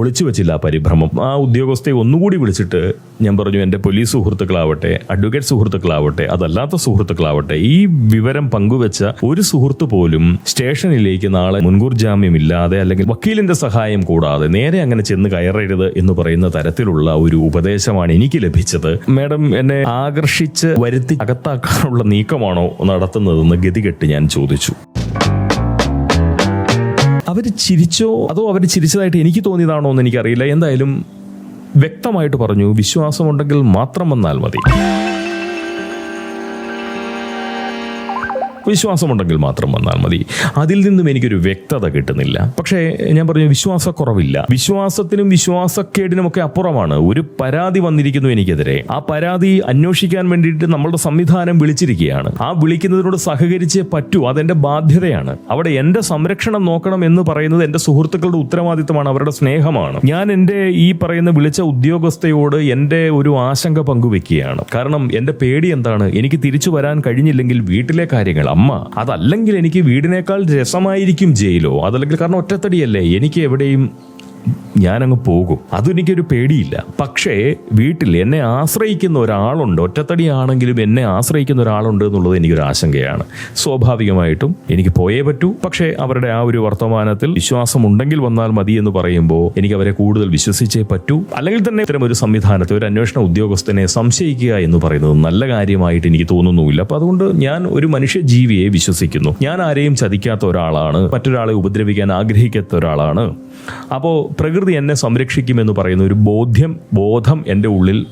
ഒളിച്ചു വെച്ചില്ല പരിഭ്രമം. ആ ഉദ്യോഗസ്ഥയെ ഒന്നുകൂടി വിളിച്ചിട്ട് ഞാൻ പറഞ്ഞു എന്റെ പോലീസ് സുഹൃത്തുക്കളാവട്ടെ അഡ്വക്കേറ്റ് സുഹൃത്തുക്കളാവട്ടെ അതല്ലാത്ത സുഹൃത്തുക്കളാവട്ടെ ഈ വിവരം പങ്കുവെച്ച ഒരു സുഹൃത്ത് പോലും സ്റ്റേഷനിലേക്ക് നാളെ മുൻകൂർ ജാമ്യം ഇല്ലാതെ അല്ലെങ്കിൽ വക്കീലിന്റെ സഹായം കൂടാതെ നേരെ അങ്ങനെ ചെന്ന് കയറരുത് എന്ന് പറയുന്ന തരത്തിലുള്ള ഒരു ഉപദേശമാണ് എനിക്ക് ലഭിച്ചത്. മാഡം എന്നെ ആകർഷിച്ച് വരുത്തി അകത്താക്കാനുള്ള നീക്കമാണോ നടത്തുന്നതെന്ന് ഗതികെട്ട് ഞാൻ ചോദിച്ചു. അവർ ചിരിച്ചോ അതോ അവർ ചിരിച്ചതായിട്ട് എനിക്ക് തോന്നിയതാണോ എന്ന് എനിക്കറിയില്ല. എന്തായാലും വ്യക്തമായിട്ട് പറഞ്ഞു വിശ്വാസമുണ്ടെങ്കിൽ മാത്രം വന്നാൽ മതി. വിശ്വാസമുണ്ടെങ്കിൽ മാത്രം വന്നാൽ മതി. അതിൽ നിന്നും എനിക്കൊരു വ്യക്തത കിട്ടുന്നില്ല. പക്ഷേ ഞാൻ പറഞ്ഞു വിശ്വാസക്കുറവില്ല. വിശ്വാസത്തിനും വിശ്വാസക്കേടിനും ഒക്കെ അപ്പുറമാണ്. ഒരു പരാതി വന്നിരിക്കുന്നു എനിക്കെതിരെ. ആ പരാതി അന്വേഷിക്കാൻ വേണ്ടിയിട്ട് നമ്മളുടെ സംവിധാനം വിളിച്ചിരിക്കുകയാണ്. ആ വിളിക്കുന്നതിനോട് സഹകരിച്ച് പറ്റൂ. അതെന്റെ ബാധ്യതയാണ്. അവിടെ എന്റെ സംരക്ഷണം നോക്കണം എന്ന് പറയുന്നത് എന്റെ സുഹൃത്തുക്കളുടെ ഉത്തരവാദിത്തമാണ് അവരുടെ സ്നേഹമാണ്. ഞാൻ എന്റെ ഈ പറയുന്ന വിളിച്ച ഉദ്യോഗസ്ഥയോട് എന്റെ ഒരു ആശങ്ക പങ്കുവെക്കുകയാണ്. കാരണം എന്റെ പേടി എന്താണ്? എനിക്ക് തിരിച്ചു വരാൻ കഴിഞ്ഞില്ലെങ്കിൽ വീട്ടിലെ കാര്യങ്ങൾ അമ്മ അതല്ലെങ്കിൽ എനിക്ക് വീടിനേക്കാൾ രസമായിരിക്കും ജയിലോ? അതല്ലെങ്കിൽ കാരണം ഒറ്റത്തടിയല്ലേ? എനിക്ക് എവിടെയും ഞാനങ്ങ് പോകും. അതെനിക്കൊരു പേടിയില്ല. പക്ഷേ വീട്ടിൽ എന്നെ ആശ്രയിക്കുന്ന ഒരാളുണ്ട്. ഒറ്റത്തടിയാണെങ്കിലും എന്നെ ആശ്രയിക്കുന്ന ഒരാളുണ്ട് എന്നുള്ളത് എനിക്കൊരു ആശങ്കയാണ്. സ്വാഭാവികമായിട്ടും എനിക്ക് പോയേ പറ്റൂ. പക്ഷേ അവരുടെ ആ ഒരു വർത്തമാനത്തിൽ വിശ്വാസം ഉണ്ടെങ്കിൽ വന്നാൽ മതി എന്ന് പറയുമ്പോൾ എനിക്ക് അവരെ കൂടുതൽ വിശ്വസിച്ചേ പറ്റൂ. അല്ലെങ്കിൽ തന്നെ ഇത്തരം ഒരു സംവിധാനത്തെ ഒരു അന്വേഷണ ഉദ്യോഗസ്ഥനെ സംശയിക്കുക എന്ന് പറയുന്നത് നല്ല കാര്യമായിട്ട് എനിക്ക് തോന്നുന്നുമില്ല. അപ്പൊ അതുകൊണ്ട് ഞാൻ ഒരു മനുഷ്യ ജീവിയെ വിശ്വസിക്കുന്നു. ഞാൻ ആരെയും ചതിക്കാത്ത ഒരാളാണ്. മറ്റൊരാളെ ഉപദ്രവിക്കാൻ ആഗ്രഹിക്കാത്ത ഒരാളാണ്. അപ്പോൾ പ്രകൃതി എന്നെ സംരക്ഷിക്കുമെന്ന് പറയുന്ന ഒരു ബോധ്യം ബോധം എന്റെ ഉള്ളിൽ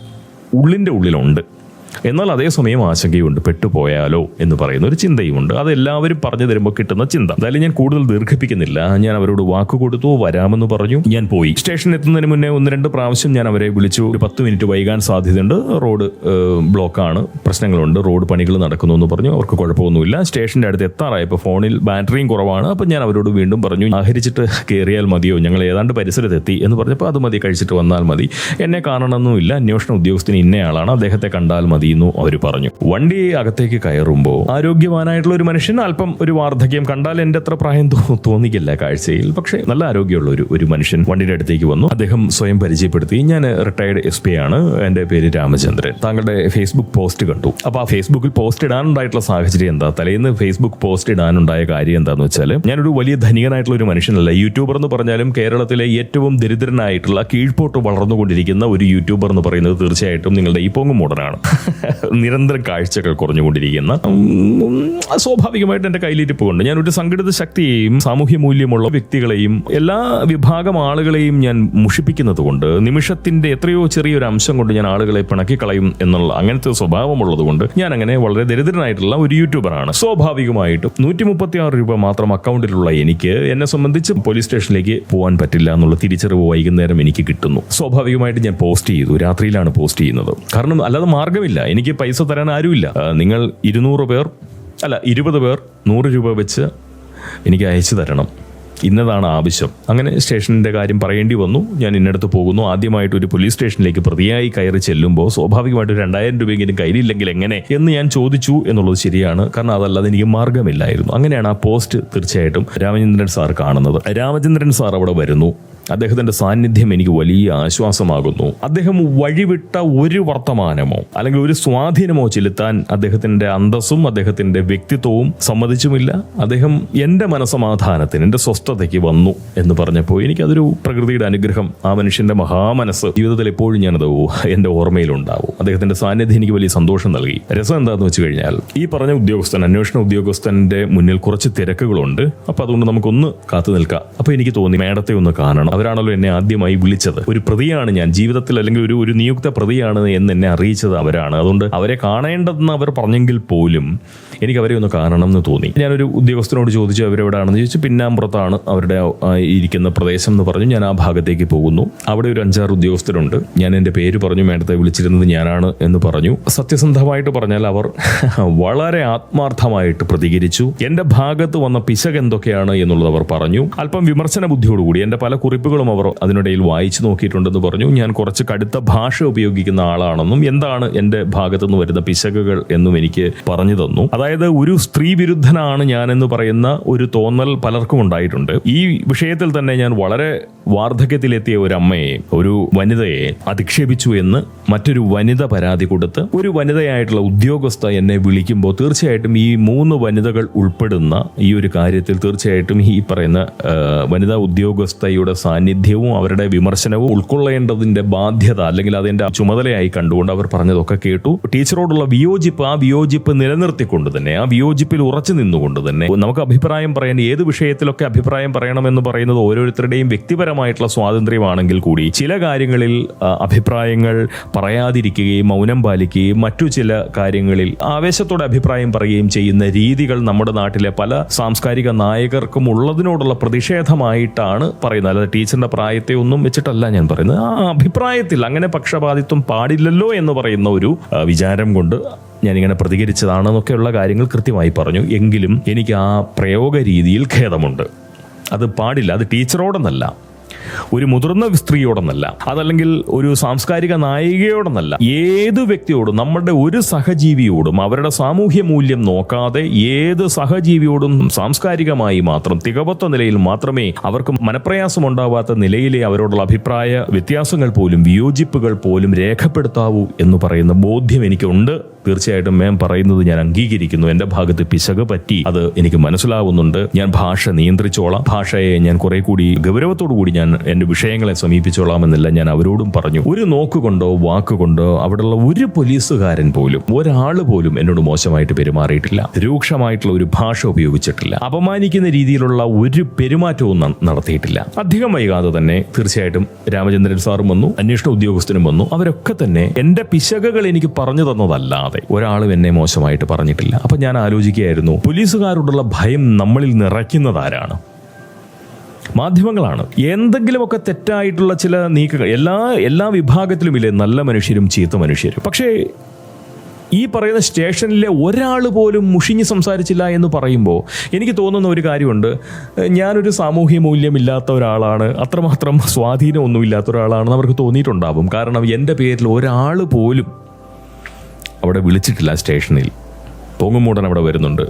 ഉള്ളിന്റെ ഉള്ളിലുണ്ട്. എന്നാൽ അതേസമയം ആശങ്കയുണ്ട് പെട്ടുപോയാലോ എന്ന് പറയുന്ന ഒരു ചിന്തയുമുണ്ട്. അത് എല്ലാവരും പറഞ്ഞു തരുമ്പോൾ കിട്ടുന്ന ചിന്ത. എന്തായാലും ഞാൻ കൂടുതൽ ദീർഘിപ്പിക്കുന്നില്ല. ഞാൻ അവരോട് വാക്ക് കൊടുത്തു വരാമെന്ന് പറഞ്ഞു. ഞാൻ പോയി. സ്റ്റേഷനിൽ എത്തുന്നതിന് മുന്നേ ഒന്ന് രണ്ട് പ്രാവശ്യം ഞാൻ അവരെ വിളിച്ചു. ഒരു പത്ത് മിനിറ്റ് വൈകാൻ സാധ്യതയുണ്ട്. റോഡ് ബ്ലോക്ക് ബ്ലോക്കാണ്. പ്രശ്നങ്ങളുണ്ട്. റോഡ് പണികൾ നടക്കുന്നു എന്ന് പറഞ്ഞു. അവർക്ക് കുഴപ്പമൊന്നുമില്ല. സ്റ്റേഷന്റെ അടുത്ത് എത്താറായപ്പോൾ ഫോണിൽ ബാറ്ററിയും കുറവാണ്. അപ്പം ഞാൻ അവരോട് വീണ്ടും പറഞ്ഞു ആഹരിച്ചിട്ട് കയറിയാൽ മതിയോ? ഞങ്ങൾ ഏതാണ്ട് പരിസരത്തെത്തി. എന്ന് പറഞ്ഞപ്പോൾ അത് മതി കഴിച്ചിട്ട് വന്നാൽ മതി. എന്നെ കാണണമെന്നുമില്ല. അന്വേഷണ ഉദ്യോഗസ്ഥന് ഇന്നയാളാണ് അദ്ദേഹത്തെ കണ്ടാൽ മതി. എന്നു അവർ പറഞ്ഞു. വണ്ടി അകത്തേക്ക് കയറുമ്പോൾ ആരോഗ്യവാനായിട്ടുള്ള ഒരു മനുഷ്യൻ അല്പം ഒരു വാർദ്ധക്യം കണ്ടാൽ എന്റെ അത്ര പ്രായം തോന്നിക്കില്ല കാഴ്ചയിൽ. പക്ഷേ നല്ല ആരോഗ്യമുള്ള ഒരു ഒരു മനുഷ്യൻ വണ്ടിയുടെ അടുത്തേക്ക് വന്നു. അദ്ദേഹം സ്വയം പരിചയപ്പെടുത്തി. ഞാൻ റിട്ടയർഡ് എസ് പി ആണ്. എന്റെ പേര് രാമചന്ദ്രൻ. താങ്കളുടെ ഫേസ്ബുക്ക് പോസ്റ്റ് കണ്ടു. അപ്പോൾ ആ ഫേസ്ബുക്കിൽ പോസ്റ്റ് ഇടാനുണ്ടായിട്ടുള്ള സാഹചര്യം എന്താ? തലേന്ന് ഫേസ്ബുക്ക് പോസ്റ്റ് ഇടാനുണ്ടായ കാര്യം എന്താന്ന് വെച്ചാൽ ഞാനൊരു വലിയ ധനികനായിട്ടുള്ള ഒരു മനുഷ്യനല്ല. യൂട്യൂബർ എന്ന് പറഞ്ഞാലും കേരളത്തിലെ ഏറ്റവും ദരിദ്രനായിട്ടുള്ള കീഴ്പോട്ട് വളർന്നുകൊണ്ടിരിക്കുന്ന ഒരു യൂട്യൂബർ എന്ന് പറയുന്നത് തീർച്ചയായിട്ടും നിങ്ങളുടെ ഈ പൊങ്ങും മോഡനാണ് നിരന്തരം കാഴ്ചകൾ കുറഞ്ഞുകൊണ്ടിരിക്കുന്ന സ്വാഭാവികമായിട്ട് എന്റെ കയ്യിലിരിപ്പ് കൊണ്ട് ഞാൻ ഒരു സംഘടിത ശക്തിയെയും സാമൂഹ്യ മൂല്യമുള്ള വ്യക്തികളെയും എല്ലാ വിഭാഗം ആളുകളെയും ഞാൻ മുഷിപ്പിക്കുന്നത് കൊണ്ട് നിമിഷത്തിന്റെ എത്രയോ ചെറിയൊരു അംശം കൊണ്ട് ഞാൻ ആളുകളെ പിണക്കിക്കളയും എന്നുള്ള അങ്ങനത്തെ സ്വഭാവമുള്ളത് കൊണ്ട് ഞാൻ അങ്ങനെ വളരെ ദരിദ്രനായിട്ടുള്ള ഒരു യൂട്യൂബറാണ്. സ്വാഭാവികമായിട്ടും നൂറ്റി മുപ്പത്തി ആറ് രൂപ മാത്രം അക്കൗണ്ടിലുള്ള എനിക്ക് എന്നെ സംബന്ധിച്ച് പോലീസ് സ്റ്റേഷനിലേക്ക് പോകാൻ പറ്റില്ല എന്നുള്ള തിരിച്ചറിവ് വൈകുന്നേരം എനിക്ക് കിട്ടുന്നു. സ്വാഭാവികമായിട്ട് ഞാൻ പോസ്റ്റ് ചെയ്തു. രാത്രിയിലാണ് പോസ്റ്റ് ചെയ്യുന്നത്. കാരണം അല്ലാതെ മാർഗമില്ല എനിക്ക് പൈസ തരാൻ ആരുമില്ല. നിങ്ങൾ ഇരുന്നൂറ് പേർ അല്ല ഇരുപത് പേർ നൂറ് രൂപ വെച്ച് എനിക്ക് അയച്ചു തരണം. ഇന്നതാണ് ആവശ്യം. അങ്ങനെ സ്റ്റേഷനിന്റെ കാര്യം പറയേണ്ടി വന്നു. ഞാൻ ഇന്നടത്ത് പോകുന്നു. ആദ്യമായിട്ട് ഒരു പോലീസ് സ്റ്റേഷനിലേക്ക് പ്രതിയായി കയറി ചെല്ലുമ്പോൾ സ്വാഭാവികമായിട്ട് രണ്ടായിരം രൂപയെങ്കിലും കയ്യിലില്ലെങ്കിൽ എങ്ങനെ എന്ന് ഞാൻ ചോദിച്ചു എന്നുള്ളത് ശരിയാണ്. കാരണം അതല്ലാതെ എനിക്ക് മാർഗമില്ലായിരുന്നു അങ്ങനെയാണ് ആ പോസ്റ്റ് തീർച്ചയായിട്ടും രാമചന്ദ്രൻ സാർ കാണുന്നത്. രാമചന്ദ്രൻ സാർ അവിടെ വരുന്നു. അദ്ദേഹത്തിന്റെ സാന്നിധ്യം എനിക്ക് വലിയ ആശ്വാസമാകുന്നു. അദ്ദേഹം വഴിവിട്ട ഒരു വർത്തമാനമോ അല്ലെങ്കിൽ ഒരു സ്വാധീനമോ ചെലുത്താൻ അദ്ദേഹത്തിന്റെ അന്തസ്സും അദ്ദേഹത്തിന്റെ വ്യക്തിത്വവും സമ്മതിച്ചുമില്ല. അദ്ദേഹം എന്റെ മനസമാധാനത്തിന് എന്റെ സ്വസ്ഥതയ്ക്ക് വന്നു എന്ന് പറഞ്ഞപ്പോൾ എനിക്കതൊരു പ്രകൃതിയുടെ അനുഗ്രഹം ആ മനുഷ്യന്റെ മഹാമനസ് ജീവിതത്തിൽ എപ്പോഴും ഞാനത് എന്റെ ഓർമ്മയിലുണ്ടാവും. അദ്ദേഹത്തിന്റെ സാന്നിധ്യം എനിക്ക് വലിയ സന്തോഷം നൽകി. രസം എന്താണെന്ന് വെച്ച് കഴിഞ്ഞാൽ ഈ പറഞ്ഞ ഉദ്യോഗസ്ഥൻ അന്വേഷണ ഉദ്യോഗസ്ഥന്റെ മുന്നിൽ കുറച്ച് തിരക്കുകളുണ്ട്. അപ്പൊ അതുകൊണ്ട് നമുക്കൊന്ന് കാത്തു നിൽക്കാം. അപ്പൊ എനിക്ക് തോന്നി മേഡത്തെ ഒന്ന് കാണണം. അവരാണല്ലോ എന്നെ ആദ്യമായി വിളിച്ചത്. ഒരു പ്രതിയാണ് ഞാൻ. ജീവിതത്തിൽ അല്ലെങ്കിൽ ഒരു ഒരു നിയുക്ത പ്രതിയാണ് എന്ന് എന്നെ അറിയിച്ചത് അവരാണ്. അതുകൊണ്ട് അവരെ കാണേണ്ടതെന്ന് അവർ പറഞ്ഞെങ്കിൽ പോലും എനിക്ക് അവരെ ഒന്ന് കാണണം എന്ന് തോന്നി. ഞാനൊരു ഉദ്യോഗസ്ഥനോട് ചോദിച്ചു അവരെവിടെയാണെന്ന് ചോദിച്ചു പിന്നാമ്പുറത്താണ് അവരുടെ ഇരിക്കുന്ന പ്രദേശം എന്ന് പറഞ്ഞു. ഞാൻ ആ ഭാഗത്തേക്ക് പോകുന്നു. അവിടെ ഒരു അഞ്ചാറ് ഉദ്യോഗസ്ഥരുണ്ട്. ഞാൻ എന്റെ പേര് പറഞ്ഞു മേഡത്തെ വിളിച്ചിരുന്നത് ഞാനാണ് എന്ന് പറഞ്ഞു. സത്യസന്ധമായിട്ട് പറഞ്ഞാൽ അവർ വളരെ ആത്മാർത്ഥമായിട്ട് പ്രതികരിച്ചു. എന്റെ ഭാഗത്ത് വന്ന പിശക് എന്തൊക്കെയാണ്? എന്നുള്ളത് അവർ പറഞ്ഞു. അല്പം വിമർശന ബുദ്ധിയോടുകൂടി എന്റെ പല കുറിപ്പുകളും അവർ അതിനിടയിൽ വായിച്ചു നോക്കിയിട്ടുണ്ടെന്ന് പറഞ്ഞു. ഞാൻ കുറച്ച് കടുത്ത ഭാഷ ഉപയോഗിക്കുന്ന ആളാണെന്നും എന്താണ് എന്റെ ഭാഗത്തുനിന്ന് വരുന്ന പിശകുകൾ എന്നും എനിക്ക് പറഞ്ഞു തന്നു. അതായത് ഒരു സ്ത്രീ വിരുദ്ധനാണ് ഞാൻ എന്ന് പറയുന്ന ഒരു തോന്നൽ പലർക്കും ഉണ്ടായിട്ടുണ്ട്. ഈ വിഷയത്തിൽ തന്നെ ഞാൻ വളരെ വാർദ്ധക്യത്തിലെത്തിയ ഒരു അമ്മയെ ഒരു വനിതയെ അധിക്ഷേപിച്ചു എന്ന് മറ്റൊരു വനിത പരാതി കൊടുത്ത് ഒരു വനിതയായിട്ടുള്ള ഉദ്യോഗസ്ഥ എന്നെ വിളിക്കുമ്പോൾ തീർച്ചയായിട്ടും ഈ മൂന്ന് വനിതകൾ ഉൾപ്പെടുന്ന ഈ ഒരു കാര്യത്തിൽ തീർച്ചയായിട്ടും ഈ പറയുന്ന വനിതാ ഉദ്യോഗസ്ഥയുടെ സാന്നിധ്യവും അവരുടെ വിമർശനവും ഉൾക്കൊള്ളേണ്ടതിന്റെ ബാധ്യത അല്ലെങ്കിൽ അതിന്റെ ചുമതലയായി കണ്ടുകൊണ്ട് അവർ പറഞ്ഞതൊക്കെ കേട്ടു. ടീച്ചറോടുള്ള വിയോജിപ്പ് ആ വിയോജിപ്പ് നിലനിർത്തിക്കൊണ്ട് തന്നെ ആ വിയോജിപ്പിൽ ഉറച്ചു നിന്നുകൊണ്ട് തന്നെ നമുക്ക് അഭിപ്രായം പറയാൻ ഏത് വിഷയത്തിലൊക്കെ അഭിപ്രായം പറയണമെന്ന് പറയുന്നത് ഓരോരുത്തരുടെയും വ്യക്തിപരമായിട്ടുള്ള സ്വാതന്ത്ര്യമാണെങ്കിൽ കൂടി ചില കാര്യങ്ങളിൽ അഭിപ്രായങ്ങൾ പറയാതിരിക്കുകയും മൗനം പാലിക്കുകയും മറ്റു ചില കാര്യങ്ങളിൽ ആവേശത്തോടെ അഭിപ്രായം പറയുകയും ചെയ്യുന്ന രീതികൾ നമ്മുടെ നാട്ടിലെ പല സാംസ്കാരിക നായകർക്കും ഉള്ളതിനോടുള്ള പ്രതിഷേധമായിട്ടാണ് പറയുന്നത്. അല്ലാതെ ടീച്ചറിന്റെ പ്രായത്തെ ഒന്നും വെച്ചിട്ടല്ല ഞാൻ പറയുന്നത്. ആ അഭിപ്രായത്തിൽ അങ്ങനെ പക്ഷപാതിത്വം പാടില്ലല്ലോ എന്ന് പറയുന്ന ഒരു വിചാരം കൊണ്ട് ഞാനിങ്ങനെ പ്രതികരിച്ചതാണെന്നൊക്കെയുള്ള കാര്യങ്ങൾ കൃത്യമായി പറഞ്ഞു. എങ്കിലും എനിക്ക് ആ പ്രയോഗ രീതിയിൽ ഖേദമുണ്ട്. അത് പാടില്ല. അത് ടീച്ചറോടെന്നല്ല. ഒരു മുതിർന്ന സ്ത്രീയോടെന്നല്ല അതല്ലെങ്കിൽ ഒരു സാംസ്കാരിക നായികയോടെന്നല്ല. ഏത് വ്യക്തിയോടും നമ്മുടെ ഒരു സഹജീവിയോടും അവരുടെ സാമൂഹ്യ മൂല്യം നോക്കാതെ ഏത് സഹജീവിയോടും സാംസ്കാരികമായി മാത്രം തികവത്ത നിലയിൽ മാത്രമേ അവർക്ക് മനപ്രയാസം ഉണ്ടാവാത്ത നിലയിലെ അവരോടുള്ള അഭിപ്രായ വ്യത്യാസങ്ങൾ പോലും വിയോജിപ്പുകൾ പോലും രേഖപ്പെടുത്താവൂ എന്ന് പറയുന്ന ബോധ്യം എനിക്കുണ്ട്. തീർച്ചയായിട്ടും മാം പറയുന്നത് ഞാൻ അംഗീകരിക്കുന്നു. എന്റെ ഭാഗത്ത് പിശക് പറ്റി അത് എനിക്ക് മനസ്സിലാവുന്നുണ്ട്. ഞാൻ ഭാഷ നിയന്ത്രിച്ചോളാം. ഭാഷയെ ഞാൻ കുറെ കൂടി ഗൗരവത്തോടു കൂടി ഞാൻ എന്റെ വിഷയങ്ങളെ സമീപിച്ചോളാമെന്നില്ല ഞാൻ അവരോടും പറഞ്ഞു. ഒരു നോക്കുകൊണ്ടോ വാക്കുകൊണ്ടോ അവിടെയുള്ള ഒരു പോലീസുകാരൻ പോലും ഒരാൾ പോലും എന്നോട് മോശമായിട്ട് പെരുമാറിയിട്ടില്ല. രൂക്ഷമായിട്ടുള്ള ഒരു ഭാഷ ഉപയോഗിച്ചിട്ടില്ല. അപമാനിക്കുന്ന രീതിയിലുള്ള ഒരു പെരുമാറ്റവും നടത്തിയിട്ടില്ല. അധികം വൈകാതെ തന്നെ തീർച്ചയായിട്ടും രാമചന്ദ്രൻ സാറും വന്നു അന്വേഷണ ഉദ്യോഗസ്ഥനും വന്നു. അവരൊക്കെ തന്നെ എന്റെ പിശകകൾ എനിക്ക് പറഞ്ഞു തന്നതല്ലാതെ ഒരാളും എന്നെ മോശമായിട്ട് പറഞ്ഞിട്ടില്ല. അപ്പൊ ഞാൻ ആലോചിക്കുകയായിരുന്നു പോലീസുകാരോടുള്ള ഭയം നമ്മളിൽ നിറയ്ക്കുന്നതാരാണ്? മാധ്യമങ്ങളാണ്. എന്തെങ്കിലുമൊക്കെ തെറ്റായിട്ടുള്ള ചില നീക്കങ്ങൾ എല്ലാ എല്ലാ വിഭാഗത്തിലും ഇല്ലേ നല്ല മനുഷ്യരും ചീത്ത മനുഷ്യരും. പക്ഷേ ഈ പറയുന്ന സ്റ്റേഷനിലെ ഒരാൾ പോലും മുഷിഞ്ഞ് സംസാരിച്ചില്ല എന്ന് പറയുമ്പോൾ എനിക്ക് തോന്നുന്ന ഒരു കാര്യമുണ്ട്. ഞാനൊരു സാമൂഹ്യ മൂല്യമില്ലാത്ത ഒരാളാണ്. അത്രമാത്രം സ്വാധീനമൊന്നുമില്ലാത്ത ഒരാളാണെന്ന് അവർക്ക് തോന്നിയിട്ടുണ്ടാവും. കാരണം എന്റെ പേരിൽ ഒരാൾ പോലും അവിടെ വിളിച്ചിട്ടില്ല സ്റ്റേഷനിൽ. പൊങ്ങുമൂടൻ അവിടെ വരുന്നുണ്ട്.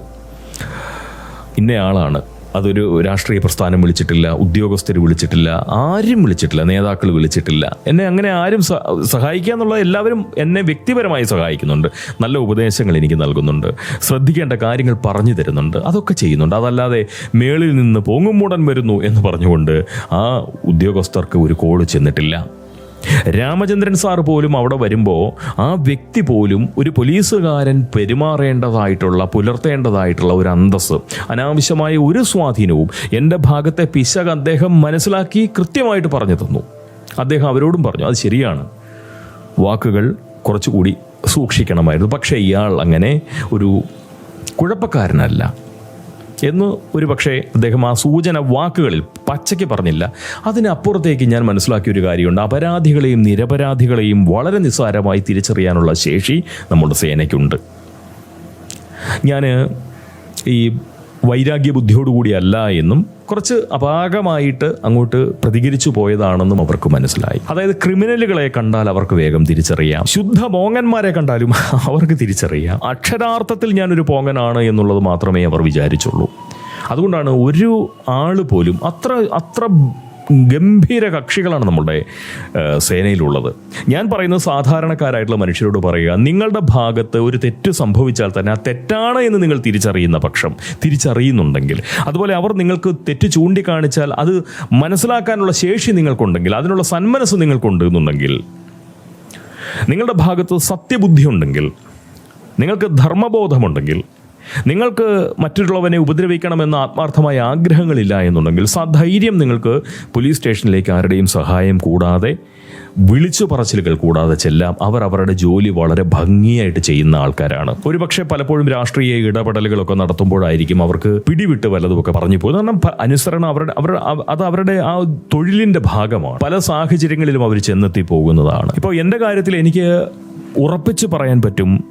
ഇന്നയാളാണ് അതൊരു രാഷ്ട്രീയ പ്രസ്ഥാനം വിളിച്ചിട്ടില്ല ഉദ്യോഗസ്ഥർ വിളിച്ചിട്ടില്ല ആരും വിളിച്ചിട്ടില്ല നേതാക്കൾ വിളിച്ചിട്ടില്ല. എന്നെ അങ്ങനെ ആരും സഹായിക്കുക എന്നുള്ളത് എല്ലാവരും എന്നെ വ്യക്തിപരമായി സഹായിക്കുന്നുണ്ട്. നല്ല ഉപദേശങ്ങൾ എനിക്ക് നൽകുന്നുണ്ട്. ശ്രദ്ധിക്കേണ്ട കാര്യങ്ങൾ പറഞ്ഞു തരുന്നുണ്ട്. അതൊക്കെ ചെയ്യുന്നുണ്ട്. അതല്ലാതെ മേളിൽ നിന്ന് പോങ്ങും മൂടൻ വരുന്നു എന്ന് പറഞ്ഞുകൊണ്ട് ആ ഉദ്യോഗസ്ഥർക്ക് ഒരു കോൾ ചെന്നിട്ടില്ല. രാമചന്ദ്രൻ സാർ പോലും അവിടെ വരുമ്പോൾ ആ വ്യക്തി പോലും ഒരു പോലീസുകാരൻ പെരുമാറേണ്ടതായിട്ടുള്ള പുലർത്തേണ്ടതായിട്ടുള്ള ഒരു അന്തസ് അനാവശ്യമായ ഒരു സ്വാധീനവും എന്റെ ഭാഗത്തെ പിശക് അദ്ദേഹം മനസ്സിലാക്കി കൃത്യമായിട്ട് പറഞ്ഞു തന്നു. അദ്ദേഹം അവരോടും പറഞ്ഞു അത് ശരിയാണ്. വാക്കുകൾ കുറച്ചുകൂടി സൂക്ഷിക്കണമായിരുന്നു. പക്ഷേ ഇയാൾ അങ്ങനെ ഒരു കുഴപ്പക്കാരനല്ല. എന്ന് ഒരു പക്ഷേ അദ്ദേഹം ആ സൂചന വാക്കുകളിൽ പച്ചയ്ക്ക് പറഞ്ഞില്ല. അതിനപ്പുറത്തേക്ക് ഞാൻ മനസ്സിലാക്കിയ ഒരു കാര്യമുണ്ട്. അപരാധികളെയും നിരപരാധികളെയും വളരെ നിസ്സാരമായി തിരിച്ചറിയാനുള്ള ശേഷി നമ്മുടെ സേനയ്ക്കുണ്ട്. ഞാൻ ഈ വൈരാഗ്യ ബുദ്ധിയോടുകൂടിയല്ല എന്നും കുറച്ച് അപാകമായിട്ട് അങ്ങോട്ട് പ്രതികരിച്ചു പോയതാണെന്നും അവർക്ക് മനസ്സിലായി. അതായത് ക്രിമിനലുകളെ കണ്ടാൽ അവർക്ക് വേഗം തിരിച്ചറിയാം. ശുദ്ധ പോങ്ങന്മാരെ കണ്ടാലും അവർക്ക് തിരിച്ചറിയാം. അക്ഷരാർത്ഥത്തിൽ ഞാനൊരു പോങ്ങനാണ് എന്നുള്ളത് മാത്രമേ അവർ വിചാരിച്ചുള്ളൂ. അതുകൊണ്ടാണ് ഒരു ആൾ പോലും അത്ര അത്ര ഗംഭീര കക്ഷികളാണ് നമ്മുടെ സേനയിലുള്ളത്. ഞാൻ പറയുന്നത് സാധാരണക്കാരായിട്ടുള്ള മനുഷ്യരോട് പറയുക നിങ്ങളുടെ ഭാഗത്ത് ഒരു തെറ്റ് സംഭവിച്ചാൽ തന്നെ ആ തെറ്റാണ് എന്ന് നിങ്ങൾ തിരിച്ചറിയുന്ന പക്ഷം തിരിച്ചറിയുന്നുണ്ടെങ്കിൽ. അതുപോലെ അവർ നിങ്ങൾക്ക് തെറ്റ് ചൂണ്ടിക്കാണിച്ചാൽ അത് മനസ്സിലാക്കാനുള്ള ശേഷി നിങ്ങൾക്കുണ്ടെങ്കിൽ അതിനുള്ള സന്മനസ് നിങ്ങൾക്കുണ്ട് എന്നുണ്ടെങ്കിൽ നിങ്ങളുടെ ഭാഗത്ത് സത്യബുദ്ധി ഉണ്ടെങ്കിൽ നിങ്ങൾക്ക് ധർമ്മബോധമുണ്ടെങ്കിൽ നിങ്ങൾക്ക് മറ്റുള്ളവനെ ഉപദ്രവിക്കണമെന്ന ആത്മാർത്ഥമായ ആഗ്രഹങ്ങളില്ല എന്നുണ്ടെങ്കിൽ സധൈര്യം നിങ്ങൾക്ക് പോലീസ് സ്റ്റേഷനിലേക്ക് ആരുടെയും സഹായം കൂടാതെ വിളിച്ചു പറച്ചിലുകൾ കൂടാതെ ചെല്ലാം അവർ അവരുടെ ജോലി വളരെ ഭംഗിയായിട്ട് ചെയ്യുന്ന ആൾക്കാരാണ്. ഒരുപക്ഷെ പലപ്പോഴും രാഷ്ട്രീയ ഇടപെടലുകളൊക്കെ നടത്തുമ്പോഴായിരിക്കും അവർക്ക് പിടിവിട്ട് വല്ലതുമൊക്കെ പറഞ്ഞു പോകുന്നത്. കാരണം അനുസരണം അവരുടെ അവർ അത് അവരുടെ ആ തൊഴിലിന്റെ ഭാഗമാണ്. പല സാഹചര്യങ്ങളിലും അവർ ചെന്നെത്തി പോകുന്നതാണ്. ഇപ്പോൾ എന്റെ കാര്യത്തിൽ എനിക്ക് ഉറപ്പിച്ച് പറയാൻ പറ്റും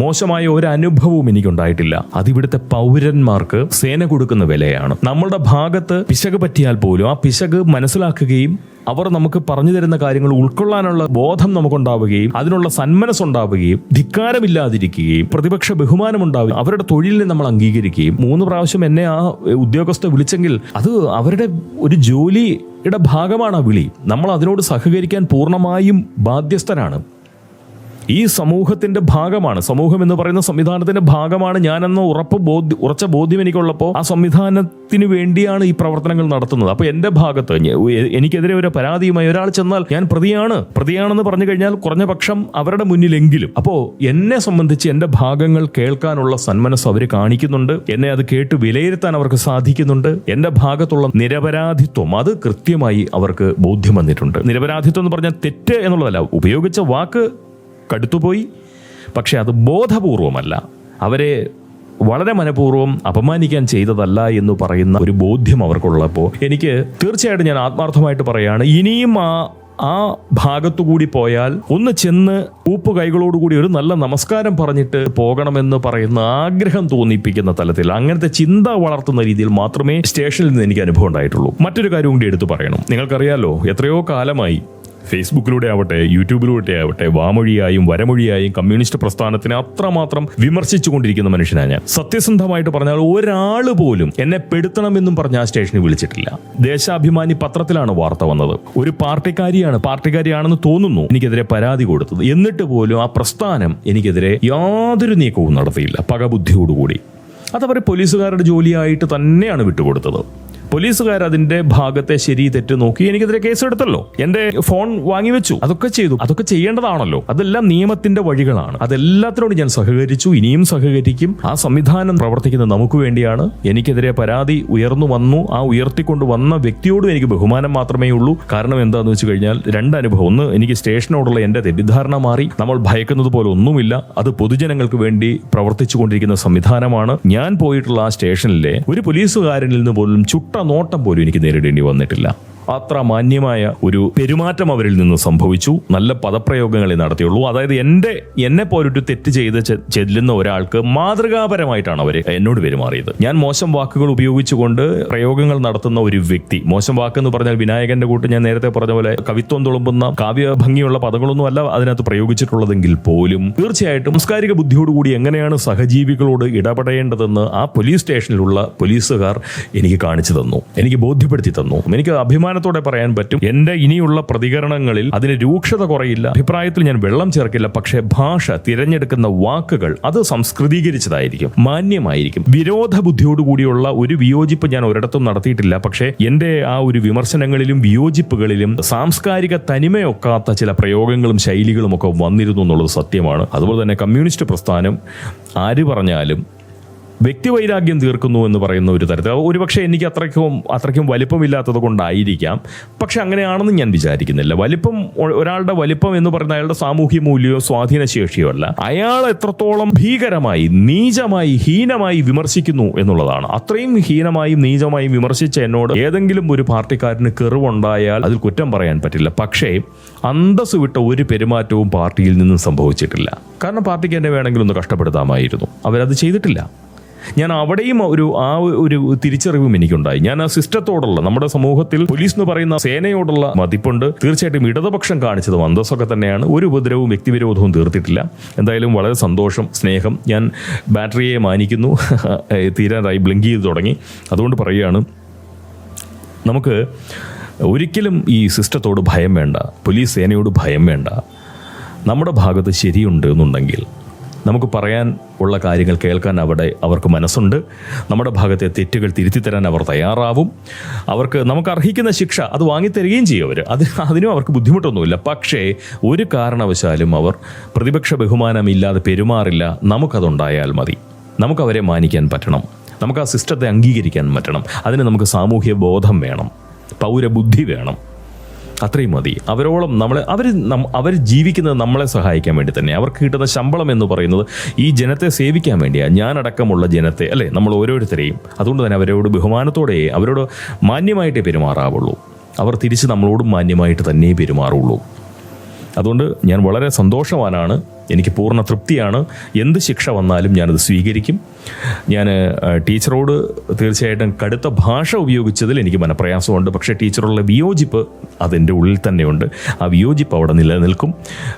മോശമായ ഒരു അനുഭവവും എനിക്കുണ്ടായിട്ടില്ല. അതിവിടുത്തെ പൗരന്മാർക്ക് സേന കൊടുക്കുന്ന വിലയാണ്. നമ്മളുടെ ഭാഗത്ത് പിശക് പറ്റിയാൽ പോലും ആ പിശക് മനസ്സിലാക്കുകയും അവർ നമുക്ക് പറഞ്ഞു തരുന്ന കാര്യങ്ങൾ ഉൾക്കൊള്ളാനുള്ള ബോധം നമുക്കുണ്ടാവുകയും അതിനുള്ള സന്മനസ് ഉണ്ടാവുകയും ധിക്കാരമില്ലാതിരിക്കുകയും പ്രതിപക്ഷ ബഹുമാനം ഉണ്ടാവുകയും അവരുടെ തൊഴിലിനെ നമ്മൾ അംഗീകരിക്കുകയും മൂന്ന് പ്രാവശ്യം എന്നെ ആ ഉദ്യോഗസ്ഥ വിളിച്ചെങ്കിൽ അത് അവരുടെ ഒരു ജോലിയുടെ ഭാഗമാണ് ആ വിളി. നമ്മൾ അതിനോട് സഹകരിക്കാൻ പൂർണമായും ബാധ്യസ്ഥരാണ്. ഈ സമൂഹത്തിന്റെ ഭാഗമാണ്. സമൂഹം എന്ന് പറയുന്ന സംവിധാനത്തിന്റെ ഭാഗമാണ് ഞാനെന്ന ഉറപ്പ് ബോധ്യ ഉറച്ച ബോധ്യം എനിക്കുള്ളപ്പോൾ ആ സംവിധാനത്തിന് വേണ്ടിയാണ് ഈ പ്രവർത്തനങ്ങൾ നടത്തുന്നത്. അപ്പോൾ എന്റെ ഭാഗത്ത് എനിക്കെതിരെ ഒരു പരാതിയുമായി ഒരാൾ ചെന്നാൽ ഞാൻ പ്രതിയാണ്. പ്രതിയാണെന്ന് പറഞ്ഞു കഴിഞ്ഞാൽ കുറഞ്ഞ പക്ഷം അവരുടെ മുന്നിലെങ്കിലും. അപ്പോൾ എന്നെ സംബന്ധിച്ച് എന്റെ ഭാഗങ്ങൾ കേൾക്കാനുള്ള സന്മനസ് അവർ കാണിക്കുന്നുണ്ട്. എന്നെ അത് കേട്ട് വിലയിരുത്താൻ അവർക്ക് സാധിക്കുന്നുണ്ട്. എന്റെ ഭാഗത്തുള്ള നിരപരാധിത്വം അത് കൃത്യമായി അവർക്ക് ബോധ്യം വന്നിട്ടുണ്ട്. നിരപരാധിത്വം എന്ന് പറഞ്ഞാൽ തെറ്റ് എന്നുള്ളതല്ല. ഉപയോഗിച്ച വാക്ക് കടുത്തുപോയി. പക്ഷേ അത് ബോധപൂർവമല്ല. അവരെ വളരെ മനഃപൂർവം അപമാനിക്കാൻ ചെയ്തതല്ല എന്ന് പറയുന്ന ഒരു ബോധ്യം അവർക്കുള്ളപ്പോൾ എനിക്ക് തീർച്ചയായിട്ടും ഞാൻ ആത്മാർത്ഥമായിട്ട് പറയുകയാണ് ഇനിയും ആ ആ ഭാഗത്തുകൂടി പോയാൽ ഒന്ന് ചെന്ന് ഉപ്പ് കൈകളോടുകൂടി ഒരു നല്ല നമസ്കാരം പറഞ്ഞിട്ട് പോകണമെന്ന് പറയുന്ന ആഗ്രഹം തോന്നിപ്പിക്കുന്ന തലത്തിൽ അങ്ങനത്തെ ചിന്ത വളർത്തുന്ന രീതിയിൽ മാത്രമേ സ്റ്റേഷനിൽ നിന്ന് എനിക്ക് അനുഭവം ഉണ്ടായിട്ടുള്ളൂ. മറ്റൊരു കാര്യം കൂടി എടുത്തു പറയണം. നിങ്ങൾക്കറിയാലോ എത്രയോ കാലമായി ഫേസ്ബുക്കിലൂടെ ആവട്ടെ യൂട്യൂബിലൂടെ ആവട്ടെ വാമൊഴിയായും വരമൊഴിയായും കമ്മ്യൂണിസ്റ്റ് പ്രസ്ഥാനത്തിനെ അത്രമാത്രം വിമർശിച്ചുകൊണ്ടിരിക്കുന്ന മനുഷ്യനാണ് ഞാൻ. സത്യസന്ധമായിട്ട് പറഞ്ഞാൽ ഒരാൾ പോലും എന്നെ പെടുത്തണമെന്നും പറഞ്ഞ് ആ സ്റ്റേഷനിൽ വിളിച്ചിട്ടില്ല. ദേശാഭിമാനി പത്രത്തിലാണ് വാർത്ത വന്നത്. ഒരു പാർട്ടിക്കാരിയാണ് പാർട്ടിക്കാരിയാണെന്ന് തോന്നുന്നു എനിക്കെതിരെ പരാതി കൊടുത്തത്. എന്നിട്ട് പോലും ആ പ്രസ്ഥാനം എനിക്കെതിരെ യാതൊരു നീക്കവും നടത്തിയില്ല പകബുദ്ധിയോടുകൂടി. അതവർ പോലീസുകാരുടെ ജോലിയായിട്ട് തന്നെയാണ് വിട്ടുകൊടുത്തത്. പോലീസുകാർ അതിന്റെ ഭാഗത്തെ ശരി തെറ്റ് നോക്കി എനിക്കെതിരെ കേസെടുത്തല്ലോ. എന്റെ ഫോൺ വാങ്ങി വെച്ചു. അതൊക്കെ ചെയ്തു. അതൊക്കെ ചെയ്യേണ്ടതാണല്ലോ. അതെല്ലാം നിയമത്തിന്റെ വഴികളാണ്. അതെല്ലാത്തിനോട് ഞാൻ സഹകരിച്ചു. ഇനിയും സഹകരിക്കും. ആ സംവിധാനം പ്രവർത്തിക്കുന്നത് നമുക്ക് വേണ്ടിയാണ്. എനിക്കെതിരെ പരാതി ഉയർന്നു വന്നു. ആ ഉയർത്തിക്കൊണ്ട് വന്ന വ്യക്തിയോടും എനിക്ക് ബഹുമാനം മാത്രമേ ഉള്ളൂ. കാരണം എന്താണെന്ന് വെച്ച് കഴിഞ്ഞാൽ രണ്ട് അനുഭവം. ഒന്ന് എനിക്ക് സ്റ്റേഷനോടുള്ള എന്റെ തെറ്റിദ്ധാരണ മാറി. നമ്മൾ ഭയക്കുന്നത് പോലെ ഒന്നുമില്ല. അത് പൊതുജനങ്ങൾക്ക് വേണ്ടി പ്രവർത്തിച്ചുകൊണ്ടിരിക്കുന്ന സംവിധാനമാണ്. ഞാൻ പോയിട്ടുള്ള ആ സ്റ്റേഷനിലെ ഒരു പോലീസുകാരനിൽ നിന്ന് പോലും ചുട്ട നോട്ടം പോലും എനിക്ക് നേരിടേണ്ടി വന്നിട്ടില്ല. അത്ര മാന്യമായ ഒരു പെരുമാറ്റം അവരിൽ നിന്ന് സംഭവിച്ചു. നല്ല പദപ്രയോഗങ്ങളെ നടത്തിയുള്ളൂ. അതായത് എന്റെ എന്നെ പോലൊരു തെറ്റ് ചെയ്ത് ചെല്ലുന്ന ഒരാൾക്ക് മാതൃകാപരമായിട്ടാണ് അവർ എന്നോട് പെരുമാറിയത്. ഞാൻ മോശം വാക്കുകൾ ഉപയോഗിച്ചുകൊണ്ട് പ്രയോഗങ്ങൾ നടത്തുന്ന ഒരു വ്യക്തി. മോശം വാക്ക് എന്ന് പറഞ്ഞാൽ വിനായകന്റെ കൂട്ട് ഞാൻ നേരത്തെ പറഞ്ഞ പോലെ കവിത്വം തുളുമ്പുന്ന കാവ്യ ഭംഗിയുള്ള പദങ്ങളൊന്നും അല്ല അതിനകത്ത് പ്രയോഗിച്ചിട്ടുള്ളതെങ്കിൽ പോലും തീർച്ചയായിട്ടും സാംസ്കാരിക ബുദ്ധിയോടുകൂടി എങ്ങനെയാണ് സഹജീവികളോട് ഇടപെടേണ്ടതെന്ന് ആ പോലീസ് സ്റ്റേഷനിലുള്ള പോലീസുകാർ എനിക്ക് കാണിച്ചു തന്നു. എനിക്ക് ബോധ്യപ്പെടുത്തി തന്നു. എനിക്ക് അഭിമാനത്തോടെ പറയാൻ പറ്റും. എന്റെ ഇനിയുള്ള പ്രതികരണങ്ങളിൽ അതിന് രൂക്ഷത കുറയില്ല. അഭിപ്രായത്തിൽ ഞാൻ വെള്ളം ചേർക്കില്ല. പക്ഷേ ഭാഷ തിരഞ്ഞെടുക്കുന്ന വാക്കുകൾ അത് സംസ്കൃതീകരിച്ചതായിരിക്കും. മാന്യമായിരിക്കും. വിരോധ ബുദ്ധിയോടുകൂടിയുള്ള ഒരു വിയോജിപ്പ് ഞാൻ ഒരിടത്തും നടത്തിയിട്ടില്ല. പക്ഷേ എന്റെ ആ ഒരു വിമർശനങ്ങളിലും വിയോജിപ്പുകളിലും സാംസ്കാരിക തനിമയൊക്കാത്ത ചില പ്രയോഗങ്ങളും ശൈലികളും ഒക്കെ വന്നിരുന്നു എന്നുള്ളത് സത്യമാണ്. അതുപോലെ തന്നെ കമ്മ്യൂണിസ്റ്റ് പ്രസ്ഥാനം ആര് പറഞ്ഞാലും വ്യക്തിവൈരാഗ്യം തീർക്കുന്നു എന്ന് പറയുന്ന ഒരു തരത്തിൽ. ഒരുപക്ഷെ എനിക്ക് അത്രയ്ക്കും അത്രയ്ക്കും വലിപ്പമില്ലാത്തത് കൊണ്ടായിരിക്കാം. പക്ഷെ അങ്ങനെയാണെന്ന് ഞാൻ വിചാരിക്കുന്നില്ല. വലിപ്പം ഒരാളുടെ വലിപ്പം എന്ന് പറയുന്ന അയാളുടെ സാമൂഹ്യ മൂല്യമോ സ്വാധീനശേഷിയോ അല്ല. അയാൾ എത്രത്തോളം ഭീകരമായി നീചമായി ഹീനമായി വിമർശിക്കുന്നു എന്നുള്ളതാണ്. അത്രയും ഹീനമായും നീചമായും വിമർശിച്ച എന്നോട് ഏതെങ്കിലും ഒരു പാർട്ടിക്കാരന് കെറിവുണ്ടായാൽ അതിൽ കുറ്റം പറയാൻ പറ്റില്ല. പക്ഷേ അന്തസ് വിട്ട ഒരു പെരുമാറ്റവും പാർട്ടിയിൽ നിന്നും സംഭവിച്ചിട്ടില്ല. കാരണം പാർട്ടിക്ക് എന്നെ വേണമെങ്കിൽ ഒന്ന് കഷ്ടപ്പെടുത്താമായിരുന്നു. അവരത് ചെയ്തിട്ടില്ല. ഞാൻ അവിടെയും ഒരു ആ ഒരു തിരിച്ചറിവും എനിക്കുണ്ടായി. ഞാൻ ആ സിസ്റ്റത്തോടുള്ള നമ്മുടെ സമൂഹത്തിൽ പോലീസ് എന്ന് പറയുന്ന സേനയോടുള്ള മതിപ്പുണ്ട്. തീർച്ചയായിട്ടും ഇടതുപക്ഷം കാണിച്ചത് അന്തസ്സൊക്കെ തന്നെയാണ്. ഒരു ഉപദ്രവവും വ്യക്തിവിരോധവും തീർത്തിട്ടില്ല. എന്തായാലും വളരെ സന്തോഷം സ്നേഹം. ഞാൻ ബാറ്ററിയെ മാനിക്കുന്നു. തീരാനായി ബ്ലിങ്ക് ചെയ്ത് തുടങ്ങി. അതുകൊണ്ട് പറയുകയാണ് നമുക്ക് ഒരിക്കലും ഈ സിസ്റ്റത്തോട് ഭയം വേണ്ട. പോലീസ് സേനയോട് ഭയം വേണ്ട. നമ്മുടെ ഭാഗത്ത് ശരിയുണ്ട് എന്നുണ്ടെങ്കിൽ നമുക്ക് പറയാൻ ഉള്ള കാര്യങ്ങൾ കേൾക്കാൻ അവിടെ അവർക്ക് മനസ്സുണ്ട്. നമ്മുടെ ഭാഗത്തെ തെറ്റുകൾ തിരുത്തി തരാൻ അവർ തയ്യാറാവും. അവർക്ക് നമുക്ക് അർഹിക്കുന്ന ശിക്ഷ അത് വാങ്ങിത്തരികയും ചെയ്യും അവർ അത് അതിനും അവർക്ക് ബുദ്ധിമുട്ടൊന്നുമില്ല. പക്ഷേ ഒരു കാരണവശാലും അവർ പ്രതിപക്ഷ ബഹുമാനമില്ലാതെ പെരുമാറില്ല. നമുക്കതുണ്ടായാൽ മതി. നമുക്കവരെ മാനിക്കാൻ പറ്റണം. നമുക്ക് ആ സിസ്റ്റത്തെ അംഗീകരിക്കാൻ പറ്റണം. അതിന് നമുക്ക് സാമൂഹ്യ ബോധം വേണം. പൗരബുദ്ധി വേണം. അത്രയും മതി. അവരോളം നമ്മൾ അവർ അവർ ജീവിക്കുന്നത് നമ്മളെ സഹായിക്കാൻ വേണ്ടി തന്നെ. അവർക്ക് കിട്ടുന്ന ശമ്പളം എന്ന് പറയുന്നത് ഈ ജനത്തെ സേവിക്കാൻ വേണ്ടിയാണ് ഞാനടക്കമുള്ള ജനത്തെ അല്ലേ? നമ്മൾ ഓരോരുത്തരെയും. അതുകൊണ്ട് തന്നെ അവരോട് ബഹുമാനത്തോടെ അവരോട് മാന്യമായിട്ടേ പെരുമാറാവുള്ളൂ. അവർ തിരിച്ച് നമ്മളോടും മാന്യമായിട്ട് തന്നെ പെരുമാറുള്ളൂ. അതുകൊണ്ട് ഞാൻ വളരെ സന്തോഷവാനാണ്. എനിക്ക് പൂർണ തൃപ്തിയാണ്. എന്ത് ശിക്ഷ വന്നാലും ഞാനത് സ്വീകരിക്കും. ഞാൻ ടീച്ചറോട് തീർച്ചയായിട്ടും കടുത്ത ഭാഷ ഉപയോഗിച്ചതിൽ എനിക്ക് മനപ്രയാസമുണ്ട്. പക്ഷേ ടീച്ചറുള്ള വിയോജിപ്പ് അതിന്റെ ഉള്ളിൽ തന്നെയുണ്ട്. ആ വിയോജിപ്പ് അവിടെ നിലനിൽക്കും.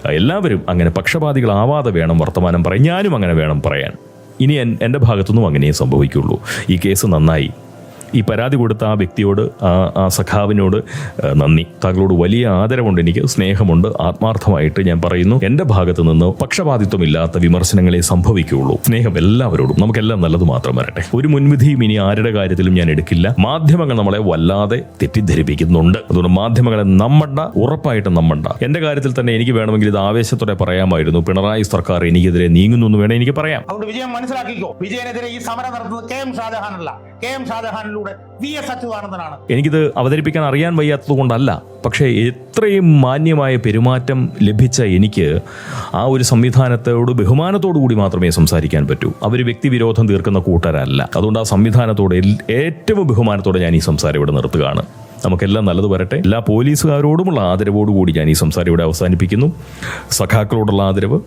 എല്ലാവരും അങ്ങനെ പക്ഷപാതികളാവാതെ വേണം വർത്തമാനം പറയാൻ. ഞാനും അങ്ങനെ വേണം പറയാൻ. ഇനി എൻ- എന്റെ ഭാഗത്തുനിന്നും അങ്ങനെയേ സംഭവിക്കുള്ളൂ. ഈ കേസ് നന്നായി ഈ പരാതി കൊടുത്ത ആ വ്യക്തിയോട് ആ സഖാവിനോട് നന്ദി. താങ്കളോട് വലിയ ആദരവുണ്ട് എനിക്ക് സ്നേഹമുണ്ട് ആത്മാർത്ഥമായിട്ട് ഞാൻ പറയുന്നു. എന്റെ ഭാഗത്ത് നിന്ന് പക്ഷപാതിത്വമില്ലാത്ത വിമർശനങ്ങളെ സംഭവിക്കുകയുള്ളൂ. സ്നേഹം എല്ലാവരോടും നമുക്കെല്ലാം നല്ലത് മാത്രം വരട്ടെ. ഒരു മുൻവിധിയും ഇനി ആരുടെ കാര്യത്തിലും ഞാൻ എടുക്കില്ല. മാധ്യമങ്ങൾ നമ്മളെ വല്ലാതെ തെറ്റിദ്ധരിപ്പിക്കുന്നുണ്ട്. അതുകൊണ്ട് മാധ്യമങ്ങളെ നമ്മണ്ട ഉറപ്പായിട്ടും നമ്മണ്ട. എന്റെ കാര്യത്തിൽ തന്നെ എനിക്ക് വേണമെങ്കിൽ ഇത് ആവേശത്തോടെ പറയാമായിരുന്നു. പിണറായി സർക്കാർ എനിക്കെതിരെ നീങ്ങുന്നു എന്ന് വേണേ എനിക്ക് പറയാം. അതുകൊണ്ട് വിജയം മനസ്സിലാക്കിക്കോ. വിജയനെതിരെ ഈ സമരം നടത്തുന്നത് കെ എം ഷാജഹാനല്ല. കെ എം ഷാജഹാനിലൂടെ വി എസ് അച്യുതാനന്ദനാണ്. എനിക്കിത് അവതരിപ്പിക്കാൻ അറിയാൻ വയ്യാത്തത് കൊണ്ടല്ല പക്ഷേ എത്രയും മാന്യമായ പെരുമാറ്റം ലഭിച്ച എനിക്ക് ആ ഒരു സംവിധാനത്തോട് ബഹുമാനത്തോടു കൂടി മാത്രമേ സംസാരിക്കാൻ പറ്റൂ. അവർ വ്യക്തിവിരോധം തീർക്കുന്ന കൂട്ടരല്ല. അതുകൊണ്ട് ആ സംവിധാനത്തോട് ഏറ്റവും ബഹുമാനത്തോടെ ഞാൻ ഈ സംസാരം ഇവിടെ നിർത്തുകയാണ്. നമുക്കെല്ലാം നല്ലത് വരട്ടെ. എല്ലാ പോലീസുകാരോടുമുള്ള ആദരവോടുകൂടി ഞാൻ ഈ സംസാരം ഇവിടെ അവസാനിപ്പിക്കുന്നു. സഖാക്കളോടുള്ള ആദരവ്.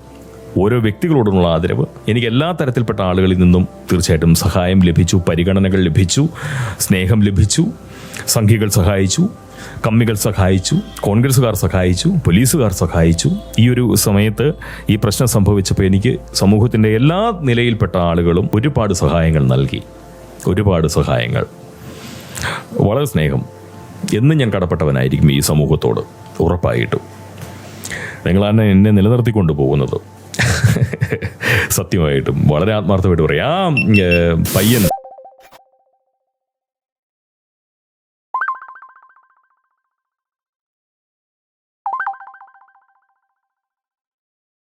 ഓരോ വ്യക്തികളോടുമുള്ള ആദരവ്. എനിക്ക് എല്ലാ തരത്തിൽപ്പെട്ട ആളുകളിൽ നിന്നും തീർച്ചയായിട്ടും സഹായം ലഭിച്ചു പരിഗണനകൾ ലഭിച്ചു സ്നേഹം ലഭിച്ചു സംഘികൾ സഹായിച്ചു കമ്മികൾ സഹായിച്ചു കോൺഗ്രസ്സുകാർ സഹായിച്ചു പോലീസുകാർ സഹായിച്ചു. ഈ ഒരു സമയത്ത് ഈ പ്രശ്നം സംഭവിച്ചപ്പോൾ എനിക്ക് സമൂഹത്തിന്റെ എല്ലാ നിലയിൽപ്പെട്ട ആളുകളും ഒരുപാട് സഹായങ്ങൾ നൽകി. ഒരുപാട് സഹായങ്ങൾ. വളരെ സ്നേഹം. എന്നും ഞാൻ കടപ്പെട്ടവനായിരിക്കും ഈ സമൂഹത്തോട്. ഉറപ്പായിട്ടും. നിങ്ങളാണ് എന്നെ നിലനിർത്തിക്കൊണ്ട് പോകുന്നത്. സത്യമായിട്ടും. വളരെ ആത്മാർത്ഥമായിട്ട് പറയാം. ആ പയ്യൻ